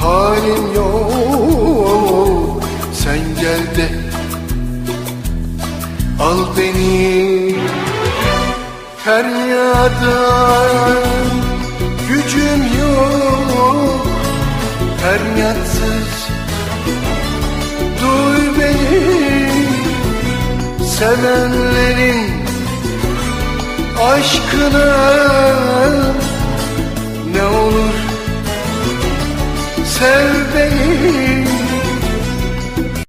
halim yok. Sen gel de al beni. Feryada gücüm yok. Feryatsız duy beni. Sevenlerin aşkına sev beni.